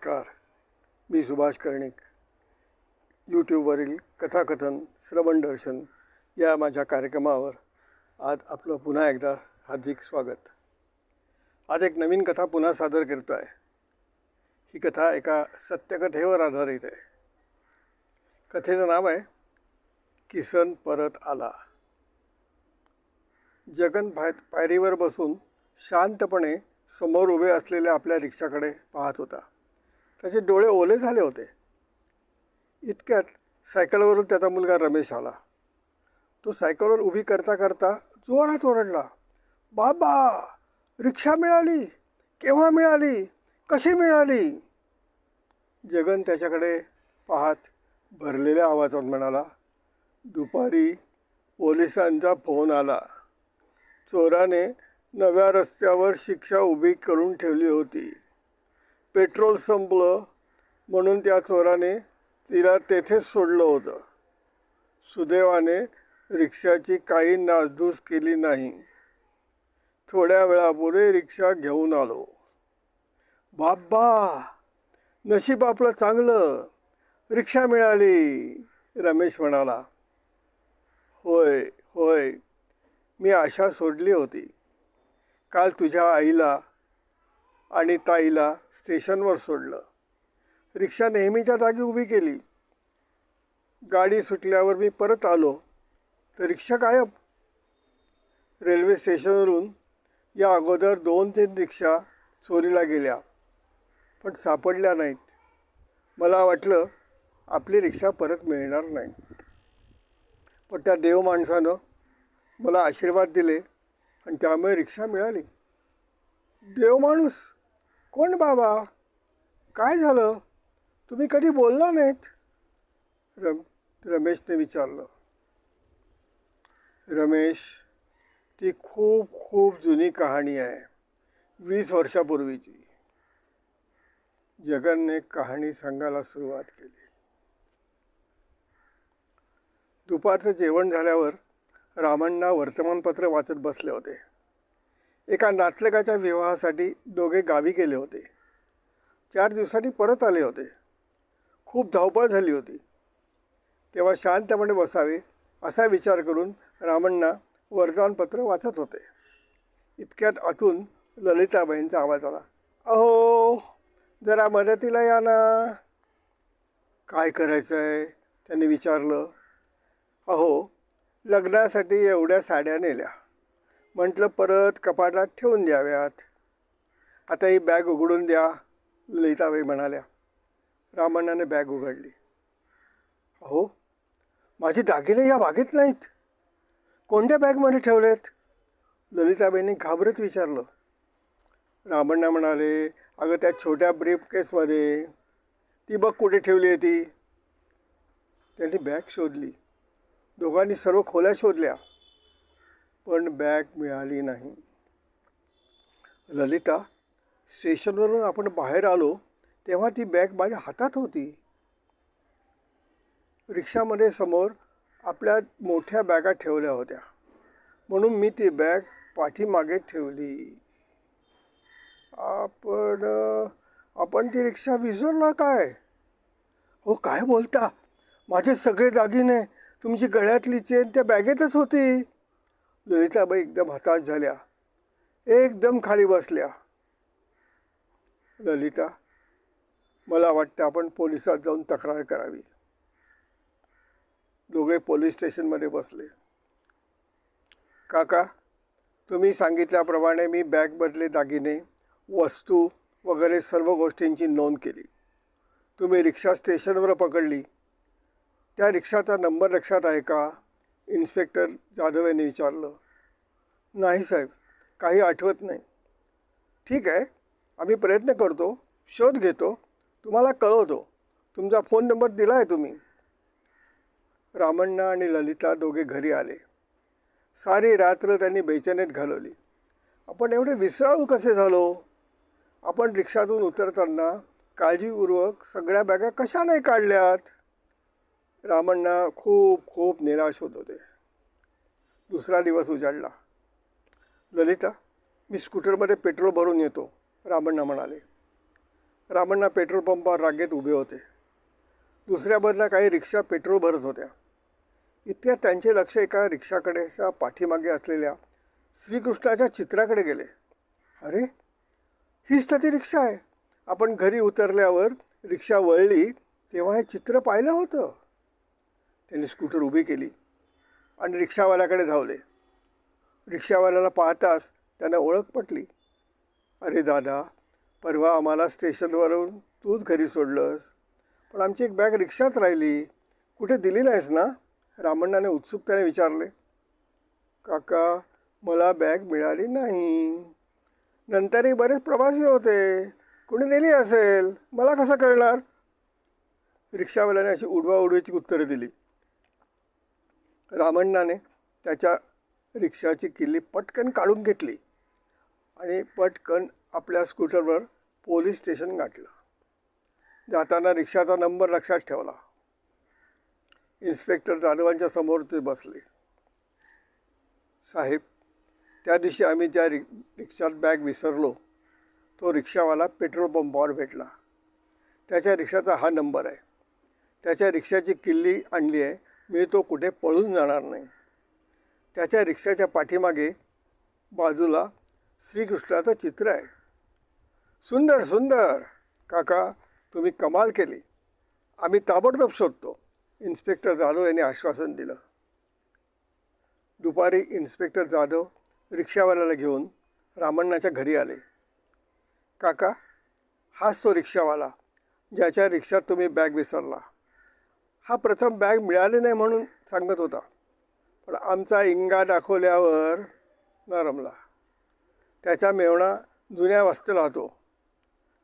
नमस्कार. मी सुभाष कर्णिक. यूट्यूबवरील कथाकथन श्रवण दर्शन या माझ्या कार्यक्रमावर आज आपलं पुन्हा एकदा हार्दिक स्वागत. आज एक नवीन कथा पुन्हा सादर करतो आहे ही कथा एका सत्यकथेवर आधारित आहे. कथेचं नाव आहे किसन परत आला. जगन पाय पायरीवर बसून शांतपणे समोर उभे असलेल्या आपल्या रिक्षाकडे पाहत होता. त्याचे डोळे ओले झाले होते. इतक्यात सायकलवरून त्याचा मुलगा रमेश आला. तो सायकलवर उभी करता करता जोरात ओरडला. बाबा रिक्षा मिळाली. केव्हा मिळाली? कशी मिळाली? जगन त्याच्याकडे पाहत भरलेल्या आवाजात म्हणाला दुपारी पोलिसांचा फोन आला. चोराने नव्या रस्त्यावर शिक्षा उभी करून ठेवली होती. पेट्रोल संपलं म्हणून त्या चोराने तिला तेथेच सोडलं होतं. सुदैवाने रिक्षाची काही नासधूस केली नाही. थोड्या वेळापूर्वी रिक्षा घेऊन आलो. बाब्बा नशीब आपलं चांगलं. रिक्षा मिळाली रमेश म्हणाला. होय होय. मी आशा सोडली होती. काल तुझ्या आईला आणि ताईला स्टेशनवर सोडलं. रिक्षा नेहमीच्या जागी उभी केली. गाडी सुटल्यावर मी परत आलो. तर रिक्षा गायब. रेल्वे स्टेशनवरून या अगोदर दोन तीन रिक्षा चोरीला गेल्या पण सापडल्या नाहीत. मला वाटलं आपली रिक्षा परत मिळणार नाही. पण त्या देव माणसानं मला आशीर्वाद दिले आणि त्यामुळे रिक्षा मिळाली. देव माणूस! कोण बाबा? काय झालं? तुम्ही कधी बोलला नाहीत? रम रमेशने विचारलं. रमेश ती खूप खूप जुनी कहाणी आहे. वीस वर्षापूर्वीची. जगनने कहाणी सांगायला सुरुवात केली. दुपारचं जेवण झाल्यावर रामण्णा वर्तमानपत्र वाचत बसले होते. एका नातलगाच्या विवाहासाठी दोघे गावी गेले होते. चार दिवसांनी परत आले होते. खूप धावपळ झाली होती. तेव्हा शांतपणे बसावे असा विचार करून रामण्णा वर्तमानपत्र वाचत होते. इतक्यात आतून ललिताबाईंचा आवाज आला अहो जरा मदतीला या ना. काय करायचं आहे त्यांनी विचारलं. अहो लग्नासाठी एवढ्या साड्या नेल्या. म्हटलं परत कपाटात ठेवून द्याव्यात. आता ही बॅग उघडून द्या ललिताबाई म्हणाल्या. रामण्णाने बॅग उघडली. अहो माझे दागिने या बागेत नाहीत. कोणत्या बॅगमध्ये ठेवलेत? ललिताबाईंनी घाबरत विचारलं. रामण्णा म्हणाले अगं त्या छोट्या ब्रीफ केसमध्ये ती बघ कुठे ठेवली आहे ती. त्यांनी बॅग शोधली. दोघांनी सर्व खोल्या शोधल्या. पण बॅग मिळाली नाही. ललिता स्टेशनवरून आपण बाहेर आलो तेव्हा ती बॅग माझ्या हातात होती. रिक्षामध्ये समोर आपल्या मोठ्या बॅगा ठेवल्या होत्या. म्हणून मी ती बॅग पाठीमागे ठेवली. आपण आपण ती रिक्षा विसरला काय? हो काय बोलता? माझे सगळे दागिने तुमची गळ्यातली चेन त्या बॅगेतच होती. ललिताबाई एकदम हताश झाल्या. एकदम खाली बसल्या. ललिता मला वाटतं आपण पोलिसात जाऊन तक्रार करावी. दोघे पोलीस स्टेशनमध्ये बसले. काका तुम्ही सांगितल्याप्रमाणे मी बॅगमधले दागिने वस्तू वगैरे सर्व गोष्टींची नोंद केली. तुम्ही रिक्षा स्टेशनवर पकडली. त्या रिक्षाचा नंबर लक्षात आहे का? इन्स्पेक्टर जाधव यांनी विचारलं नाही साहेब काही आठवत नाही. ठीक आहे आम्ही प्रयत्न करतो शोध घेतो तुम्हाला कळवतो. तुमचा फोन नंबर दिला आहे तुम्ही. रामण्णा आणि ललिता दोघे घरी आले. सारी रात्र त्यांनी बेचैनीत घालवली. आपण एवढे विसराळू कसे झालो? आपण रिक्षातून उतरताना काळजीपूर्वक सगळ्या बॅगा कशा नाही काढल्यात? रामण्णा खूप खूप निराश होत होते. दुसरा दिवस उजाडला. ललिता मी स्कूटरमध्ये पेट्रोल भरून येतो रामण्णा म्हणाले. रामण्णा पेट्रोल पंपावर रांगेत उभे होते. दुसऱ्या बदला काही रिक्षा पेट्रोल भरत होत्या. इतक्या त्यांचे लक्ष एका रिक्षाकडेच्या पाठीमागे असलेल्या श्रीकृष्णाच्या चित्राकडे गेले. अरे हीच तर ती रिक्षा आहे. आपण घरी उतरल्यावर रिक्षा वळली तेव्हा हे चित्र पाहिलं होतं. त्यांनी स्कूटर उभी केली आणि रिक्षावाल्याकडे धावले. रिक्षावाल्याला पाहताच त्यांना ओळख पटली. अरे दादा परवा आम्हाला स्टेशनवरून तूच घरी सोडलंस. पण आमची एक बॅग रिक्षात राहिली. कुठे दिली नाहीस ना? रामण्णाने उत्सुकतेने विचारले. काका मला बॅग मिळाली नाही. नंतरही बरेच प्रवासी होते. कुणी नेली असेल? मला कसं कळणार? रिक्षावाल्याने अशी उडवाउडवीची उत्तरे दिली. रामण्णाने त्याच्या रिक्षाची किल्ली पटकन काढून घेतली आणि पटकन आपल्या स्कूटरवर पोलीस स्टेशन गाठलं. जाताना रिक्षाचा नंबर लक्षात ठेवला. इन्स्पेक्टर जाधवांच्या समोर ते बसले. साहेब त्या दिवशी आम्ही ज्या रि रिक्षात बॅग विसरलो तो रिक्षावाला पेट्रोल पंपावर भेटला. त्याच्या रिक्षाचा हा नंबर आहे. त्याच्या रिक्षाची किल्ली आणली आहे मी तो कुठे पळून जाणार नाही. त्याच्या रिक्षाच्या पाठीमागे बाजूला श्रीकृष्णाचं चित्र आहे. सुंदर सुंदर! काका तुम्ही कमाल केली. आम्ही ताबडतोब शोधतो. इन्स्पेक्टर जाधव यांनी आश्वासन दिलं. दुपारी इन्स्पेक्टर जाधव रिक्षावाल्याला घेऊन रामण्णाच्या घरी आले. काका हाच तो रिक्षावाला ज्याच्या रिक्षात तुम्ही बॅग विसरला. हा प्रथम बॅग मिळाली नाही म्हणून सांगत होता. पण आमचा इंगा दाखवल्यावर न रमला त्याचा मेवणा जुन्या वस्ती राहतो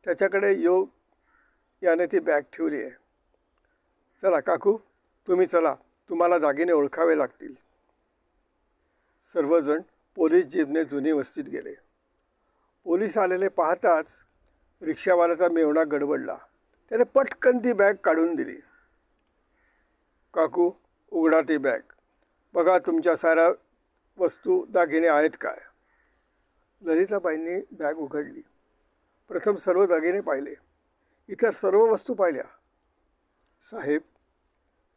त्याच्याकडे योग याने ती बॅग ठेवली आहे. चला काकू तुम्ही चला. तुम्हाला दागिने ओळखावे लागतील. सर्वजण पोलीस जीपने जुनी वस्तीत गेले. पोलीस आलेले पाहताच रिक्षावाल्याचा मेवणा गडबडला. त्याने पटकन ती बॅग काढून दिली. काकू उघडा ती बॅग. बघा तुमच्या साऱ्या वस्तू दागिने आहेत काय. ललिताबाईंनी बॅग उघडली. प्रथम सर्व दागिने पाहिले. इतर सर्व वस्तू पाहिल्या. साहेब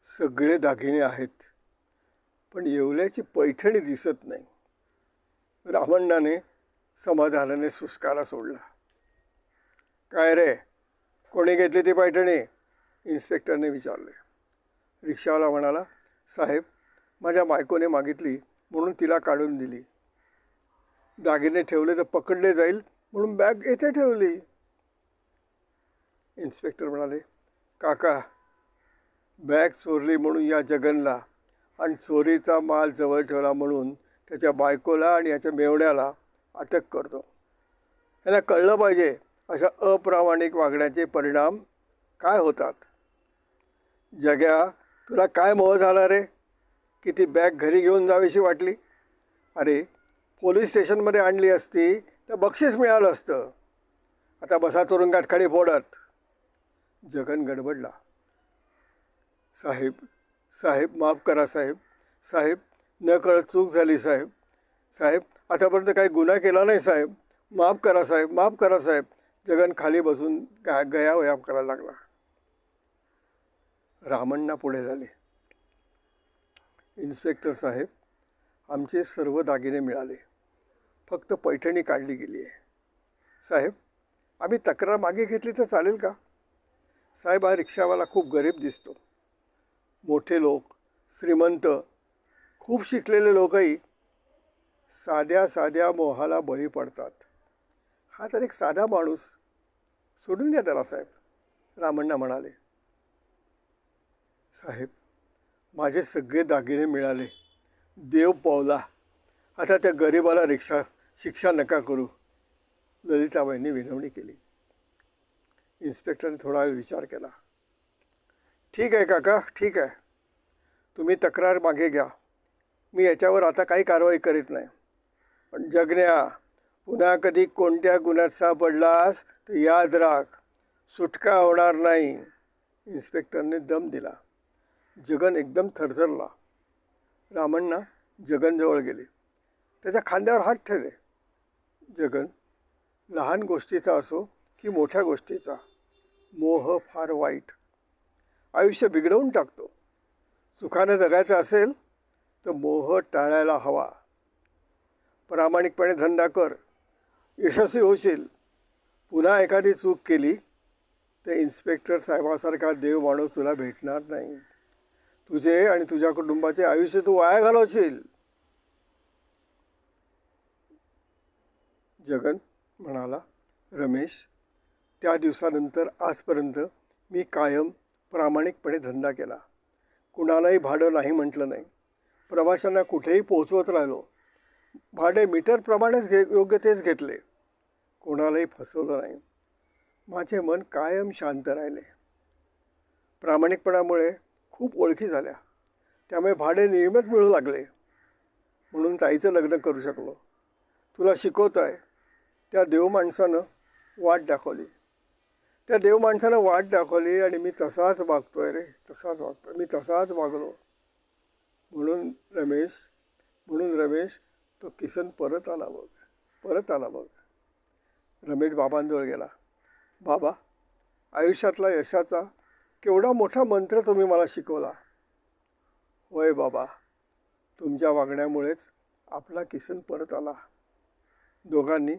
सगळे दागिने आहेत पण येवल्याची पैठणी दिसत नाही. रावणाने समाधानाने सुस्कारा सोडला. काय रे कोणी घेतली ती पैठणी? इन्स्पेक्टरने विचारले. रिक्षावाला म्हणाला साहेब माझ्या बायकोने मागितली म्हणून तिला काढून दिली. दागिने ठेवले तर पकडले जाईल म्हणून बॅग येथे ठेवली. इन्स्पेक्टर म्हणाले काका बॅग चोरली म्हणून या जगनला आणि चोरीचा माल जवळ ठेवला म्हणून त्याच्या बायकोला आणि याच्या मेवण्याला अटक करतो. यांना कळलं पाहिजे अशा अप्रामाणिक वागण्याचे परिणाम काय होतात. जग्या तुला काय मोह झाला रे? की ती बॅग घरी घेऊन जावीशी वाटली? अरे पोलीस स्टेशनमध्ये आणली असती तर बक्षीस मिळालं असतं. आता बसा तुरुंगात खडी फोडत. जगन गडबडला. साहेब साहेब माफ करा साहेब. साहेब न कळत चूक झाली साहेब. साहेब आतापर्यंत काही गुन्हा केला नाही साहेब. माफ करा साहेब माफ करा साहेब. जगन खाली बसून गा गया वया करायला लागला. रामण्णा पुढे झाले. इन्स्पेक्टर साहेब आमचे सर्व दागिने मिळाले. फक्त पैठणी काढली गेली आहे. साहेब आम्ही तक्रार मागे घेतली तर चालेल का? साहेब हा रिक्षावाला खूप गरीब दिसतो. मोठे लोक श्रीमंत खूप शिकलेले लोकही साध्या साध्या मोहाला बळी पडतात. हा तर एक साधा माणूस. सोडून द्या त्याला साहेब रामण्णा म्हणाले. साहेब माझे सगळे दागिने मिळाले. देव पावला. आता त्या गरिबाला रिक्षा शिक्षा नका करू. ललिताबाईंनी विनवणी केली. इन्स्पेक्टरने थोडा वेळ विचार केला. ठीक आहे काका ठीक आहे. तुम्ही तक्रार मागे घ्या. मी याच्यावर आता काही कारवाई करीत नाही. पण जगण्या पुन्हा कधी कोणत्या गुन्ह्यात सापडलास तर याद राख. सुटका होणार नाही. इन्स्पेक्टरने दम दिला. जगन एकदम थरथरला. रामण्णा जगनजवळ गेले. त्याच्या खांद्यावर हात ठेवले. जगन लहान गोष्टीचा असो की मोठ्या गोष्टीचा मोह फार वाईट. आयुष्य बिघडवून टाकतो. सुखाने जगायचं असेल तर मोह टाळायला हवा. प्रामाणिकपणे धंदा कर. यशस्वी होशील. पुन्हा एखादी चूक केली तर इन्स्पेक्टर साहेबासारखा देव माणूस तुला भेटणार नाही. तुझे आणि तुझ्या कुटुंबाचे आयुष्य तू वाया घालवशील. जगन म्हणाला रमेश त्या दिवसानंतर आजपर्यंत मी कायम प्रामाणिकपणे धंदा केला. कुणालाही भाडं नाही म्हटलं नाही. प्रवाशांना कुठेही पोहोचवत राहिलो. भाडे मीटरप्रमाणेच घे योग्य तेच घेतले. कोणालाही फसवलं नाही. माझे मन कायम शांत राहिले. प्रामाणिकपणामुळे खूप ओळखी झाल्या. त्यामुळे भाडे नियमित मिळू लागले. म्हणून ताईचं लग्न करू शकलो. तुला शिकवत आहे त्या देव माणसानं वाट दाखवली. त्या देव माणसानं वाट दाखवली आणि मी तसाच वागतो आहे रे. तसाच वागतो मी तसाच वागलो. म्हणून रमेश म्हणून रमेश तो किसन परत आला बघ. परत आला बघ. रमेश बाबांजवळ गेला. बाबा आयुष्यातला यशाचा केवढा मोठा मंत्र तुम्ही मला शिकवला. होय बाबा तुमच्या वागण्यामुळेच आपला किसन परत आला. दोघांनी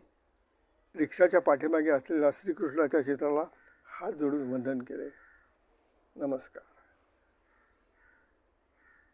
रिक्षाच्या पाठीमागे असलेल्या श्रीकृष्णाच्या चित्राला हात जोडून वंदन केले. नमस्कार.